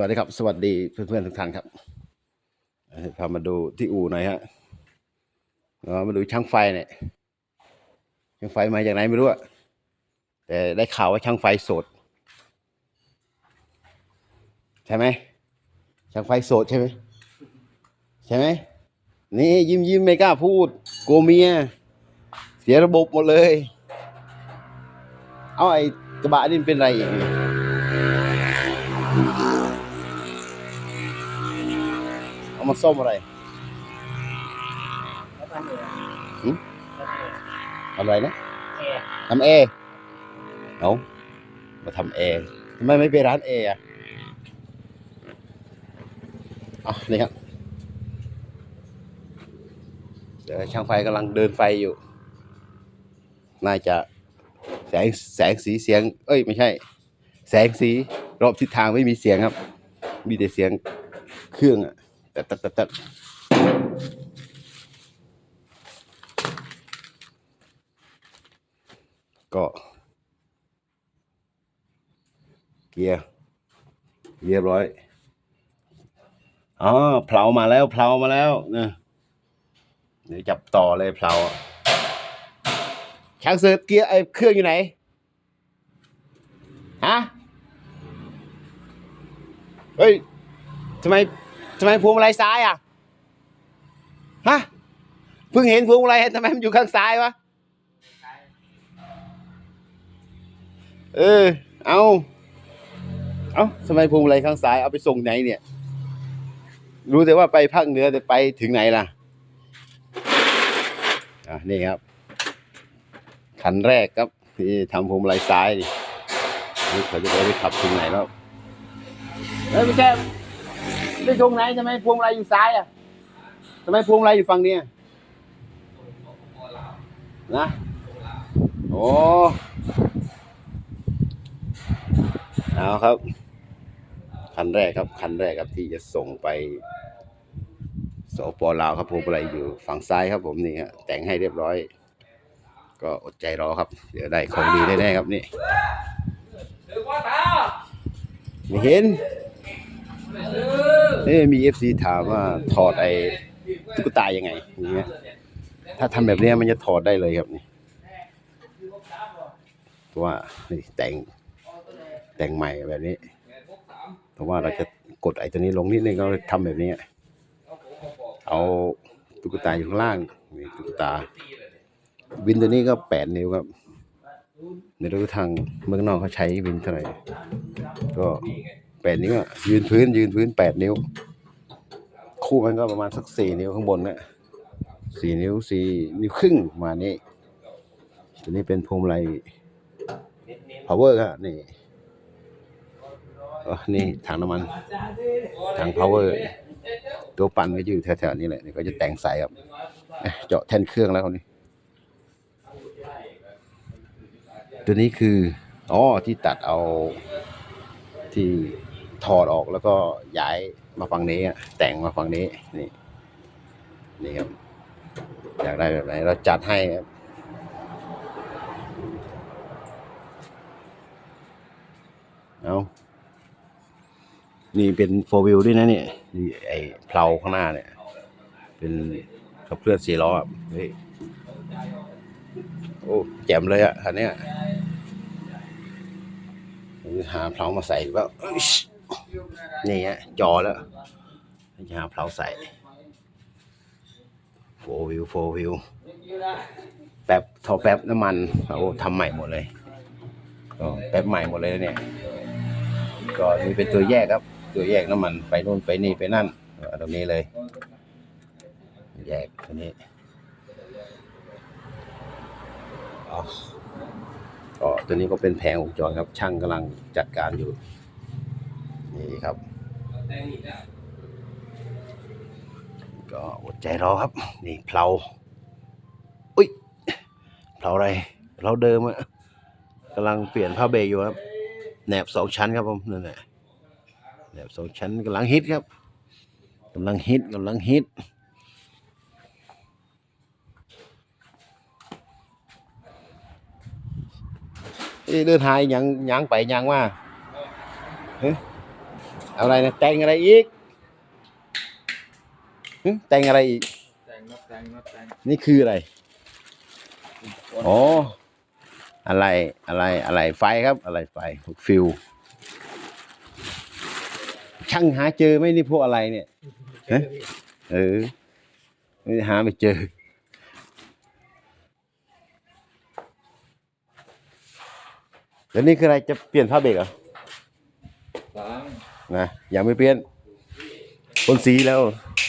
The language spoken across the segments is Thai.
วัสดีครับ สวัสดีเพื่อนๆทุกท่านครับพามาดูที่อู่หน่อยฮะเรามาดูช่างไฟเนี่ยช่างไฟมาจากไหนไม่รู้อะแต่ได้ข่าวว่าช่างไฟโสด ใช่ไหมช่างไฟโสดใช่ไหมใช่ไหมนี่ยิ้มยิ้มไม่กล้าพูดโกเมีย เสียระบบหมดเลย เอาไอ้กระบะนี่เป็นไรอย่ มาซ่อมอะไรทำอะไรนะทำแอร์เอามาทำแอร์ทำไมไม่ไปร้านแอร์อะเอานี่ครับเดี๋ยวช่างไฟกำลังเดินไฟอยู่ น่าจะแสงแสงสีเสียง เอ้ย ไม่ใช่ แสงสีรอบทิศทางไม่มีเสียงครับ มีแต่เสียงเครื่องอะ ต่แต่แต่แต่ก็เกียร์เรียบร้อยอ๋อเพลามาแล้วเพลามาแล้วนะเดี๋ยวจับต่อเลยเพลาช่างเสิร์ฟเกียร์ไอ้เครื่องอยู่ไหนฮะเฮ้ยทำไม ทำไมพวงมาลัยซ้ายอะฮะเพิ่งเห็นพวงมาลัยทำไมมันอยู่ข้างซ้ายวะเออ เอาเอาทำไมพวงมาลัยข้างซ้ายเอาไปส่งไหนเนี่ย รู้แต่ว่าไปภาคเหนือแต่ไปถึงไหนล่ะอะนี่ครับคันแรกครับที่ทำพวงมาลัยซ้ายนี่เขาจะไปขับถึงไหนแล้วเอ้ยไม่ใช่ ไม่ตรงไหนทำไมพวงมาลัยอยู่ซ้ายอะทำไมพวงมาลัยอยู่ฝั่งนี้นะโอ้เอาครับ คันแรกครับคันแรกครับที่จะส่งไปสปลาวครับพวงมาลัยอยู่ฝั่งซ้ายครับผมนี่ฮะแต่งให้เรียบร้อย ก็อดใจรอครับ เดี๋ยวได้ของดีแน่ๆครับนี่ไม่เห็น เอ้มีเอฟซีถามว่าถอดไอ้ตุ๊กตายังไงอย่างเงี้ยถ้าทำแบบนี้มันจะถอดได้เลยครับนี่เพราะว่านี่แต่งแต่งใหม่แบบนี้เพราะว่าเราจะกดไอ้ตัวนี้ลงนิดนึงก็ทำแบบนี้เอาตุ๊กตาอยู่ข้างล่างนี่ตุ๊กตา วินตัวนี้ก็แปดนิ้วครับไม่รู้ทางเมืองนอกเขาใช้วินเท่าไหร่ก็ แปดนิ้วอะยืนพื้น ยืนพื้นแปดนิ้ว คู่มันก็ประมาณสักสี่นิ้วข้างบนนะสี่นิ้วสี่นิ้วครึ่งมานี้ตัวนี้เป็นพวงมาลัย power ครับนี่อ๋อนี่ถังน้ำมันถัง power ตัวปั่นก็อยู่แถวๆนี้แหละนี่ก็จะแต่งใส่ครับเอ๊ะเจาะแท่นเครื่องแล้วคนนี้ ตัวนี้คืออ๋อที่ตัดเอาที่ ถอดออกแล้วก็ย้ายมาฝั่งนี้แต่งมาฝั่งนี้นี่นี่ครับอยากได้แบบไหนเราจัดให้ครับเอานี่เป็นโฟวิลด้วยนะเนี่ยนี่ไอ้เพลาข้างหน้าเนี่ย เป็นขับเคลื่อนสี่ล้ออะเฮ้ยโอ้แจ่มเลยอะคันนี้หาเพลามาใส่ว่า นี่ฮะจอแล้วจะหาเพลาใส่โฟวิวโฟวิวแป๊บทอแป๊บน้ำมันเอาทำใหม่หมดเลยก็แป๊บใหม่หมดเลยเนี่ย ก็นี่เป็นตัวแยกครับ ตัวแยกน้ำมันไปนู่นไปนี่ไปนั่นตรงนี้เลย แยกตัวนี้ก็ตัวนี้ก็เป็นแผงวงจรครับช่างกำลังจัดการอยู่ นี่ครับ ก็อดใจรอครับ นี่เพลาอุ้ยเพลาอะไรเพลาเดิมอะกำลังเปลี่ยนผ้าเบรกอยู่ครับแหนบสองชั้นครับผมนั่นแหละแหนบสองชั้นกำลังฮิตครับกำลังฮิตกำลังฮิตเดินหายยังยังไปยังว่าเฮ้ย อะไรนะแต่งอะไรอีกหึแต่งอะไรอีก แต่งน็อตแต่งน็อตแต่งนี่คืออะไร อ๋อ อะไร อะไร อะไร ไฟครับ อะไรไฟฟิว ช่างหาเจอไหมนี่พวกอะไรเนี่ยฮะเออ ไม่หาไม่เจอ แล้วนี่คืออะไร จะเปลี่ยนผ้าเบรกเหรอล้าง นะยังไม่เปลี่ยนพ่นสีแล้ว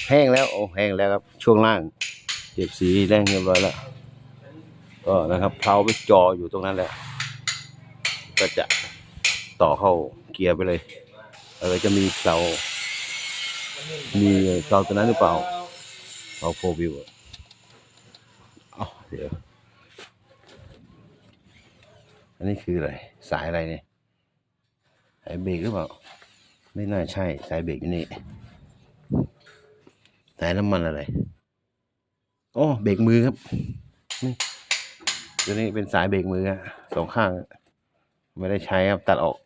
แห้งแล้วโอ้แห้งแล้วครับ ช่วงล่างเก็บสีแรงเรียบร้อยแล้วก็นะครับเพลาไปจออยู่ตรงนั้นแหละก็จะต่อเข้าเกียร์ไปเลย เออจะมีเสามีเสาตัวนั้นหรือเปล่าเสาโฟวิวอ๋อเดี๋ยวอันนี้คืออะไร สายอะไรเนี่ยสายเบรกหรือเปล่า ไม่น่าใช่ สายเบรกอยู่นี่ สายน้ำมันอะไรโอ้เบรกมือครับนี่ตัวนี้เป็นสายเบรกมืออะสองข้าง ไม่ได้ใช้ครับตัดออก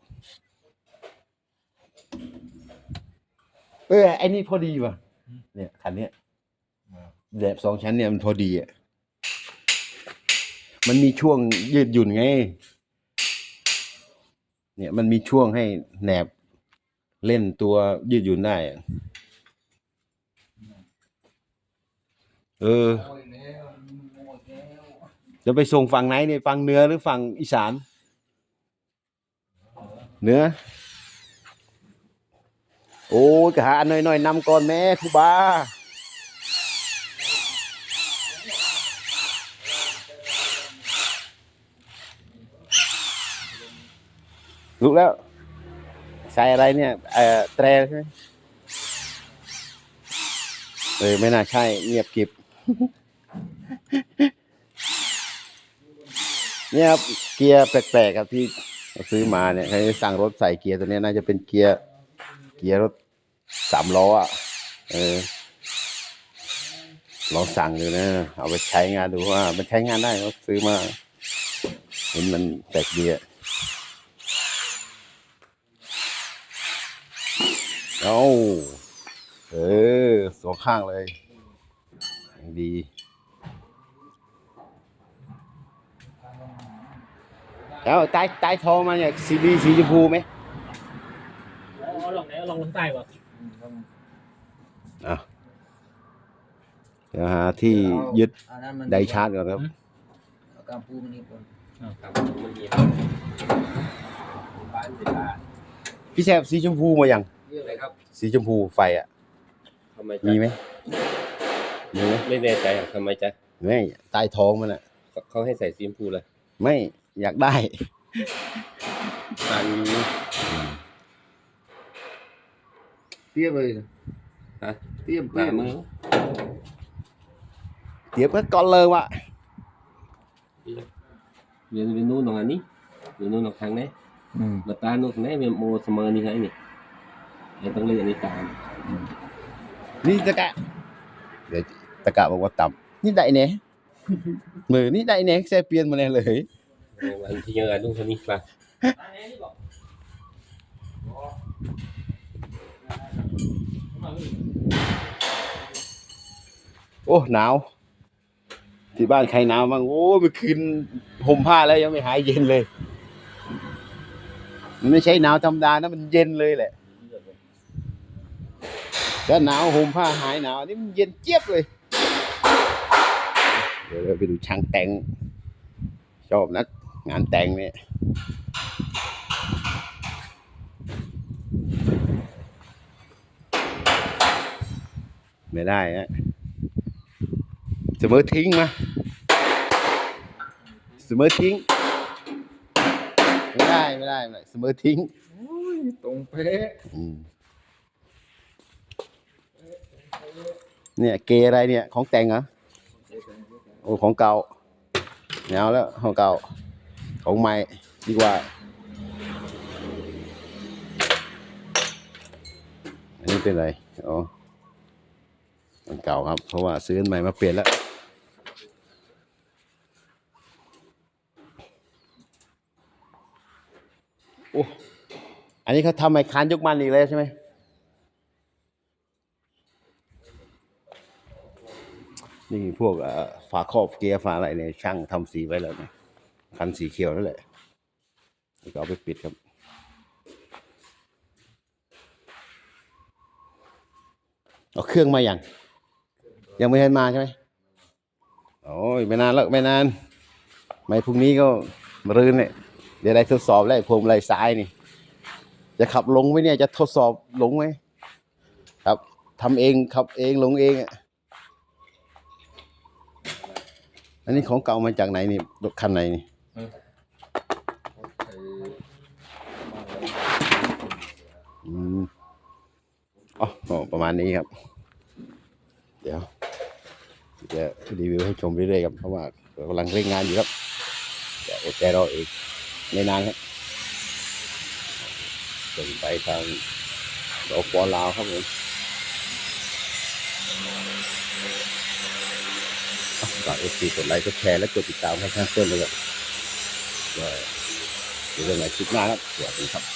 เออไอ้นี่พอดีว่ะ เนี่ยคันเนี้ยแบบสองชั้นเนี่ยมันพอดีอะ มันมีช่วงยืดหยุ่นไง เนี่ยมันมีช่วงให้แหนบ เล่นตัวยืดหยุ่นได้เออจะไปส่งฝั่งไหนเนี่ยฝั่งเหนือหรือฝั่งอีสานเหนือ โอ้ยกะหาอันหน่อยๆนำก่อนแม่ครูบารู้แล้ว ใส่อะไรเนี่ยเอ่อแตรใช่ไหมเออไม่น่าใช่เงียบกริบเนี่ยครับเกียร์แปลกๆครับที่ซื้อมาเนี่ยใครสั่งรถใส่เกียร์ตัวเนี้ยน่าจะเป็นเกียร์เกียร์รถสามล้ออะเออลองสั่งดูนะ เอาไปใช้งานดูว่า มันใช้งานได้ก็ซื้อมา เห็นมันแปลกดีอะ เอาเออสองข้างเลยอย่างดีแล้วใต้ใต้ท้องมันเนี่ยสีดีสีชมพูไหมอ๋อลงไหนลงลงใต้ป่ะอะเดี๋ยวหาที่ยึดอันนั้นมันไดชาร์จก่อนครับเอากำปูมันนี่ก่อนพี่แซบสีชมพูมาอย่างเรื่องอะไรครับสีชมพูไฟอะ ทำไมมีจ๊ะไหมมีไหมไม่แน่ใจอะทำไมจ๊ะไม่ใต้ท้องมันอะ เขาเขาให้ใส่สีชมพูเลยไม่อยากได้ ตันเตี้ยเลยนะฮะเตี้ยหเตี้น้ายมือเดี๋ยวก็ก่อนเลยว่ะเรียนเรียนนู้นตรงอันนี้เรียนนู้นตรงทางนี้อืมมาตาโน้นไหนเรียนโมเสมอนี่ไงนี่ เรียนต้องเรียนอันนี้ตามนี่ตะกะเดี๋ยวตะกะบอกว่าต่ำนี่ได้เนี่ยมือนี่ได้เนี่ยแซ่เปลี่ยนมาเลยเลยวันที่ยังไงลูกคนนี้ป่ะโอ้หนาวที่บ้านใครหนาวบ้างโอ้เมื่อคืนห่มผ้าแล้วยังไม่หายเย็นเลย มันไม่ใช่หนาวธรรมดานะมันเย็นเลยแหละ ถ้าหนาวห่มผ้าหายหนาวนี่มันเย็นเจี๊ยบเลย เดี๋ยวเราไปดูช่างแต่ง ชอบนักงานแต่งเนี่ยไม่ได้นะเสมอทิ้งมาเสมอทิ้ง ไม่ได้ ไม่ได้ไม่ได้เสมอทิ้งตรงเป๊ะ อืม เนี่ยเกอะไรเนี่ยของแต่งเหรอโอ้ของเก่าเอาแล้วของเก่าของใหม่ดีกว่า อันนี้เป็นอะไรอ๋อมันเก่าครับ เพราะว่าซื้อใหม่มาเปลี่ยนแล้วโอ้อันนี้เขาทำไมคานยกมันอีกแล้วใช่ไหม นี่พวกฝาครอบเกียร์ฝาอะไรเนี่ยช่างทำสีไว้แล้วนะคันสีเขียวนั่นแหละแล้วก็เอาไปปิดครับ เอาเครื่องมาอย่าง ยังไม่ทันมาใช่ไหมโอ้ยไม่นานแล้วไม่นาน ไม่พรุ่งนี้ก็มรืนเนี่ยเดี๋ยวได้ทดสอบแล้วไอ้พวงมาลัยซ้ายนี่ จะขับลงไหมเนี่ยจะทดสอบลงไหมครับทำเองขับเองลงเองอะ อันนี้ของเก่ามาจากไหนนี่รถคันไหนนี่อืมอ๋อประมาณนี้ครับ เดี๋ยวจะรีวิวให้ชมเรื่อยๆครับเพราะว่ากำลังเร่งงานอยู่ครับเดี๋ยวอดใจรออีกไม่นานครับส่งไปทางสปลาวครับผม ฝากเอฟซีกดไลค์กดแชร์และกดติดตามให้ท่านเพื่อนเลยครับว่าเดี๋ยวเรื่องไหนคลิปหน้าครับสวัสดีครับ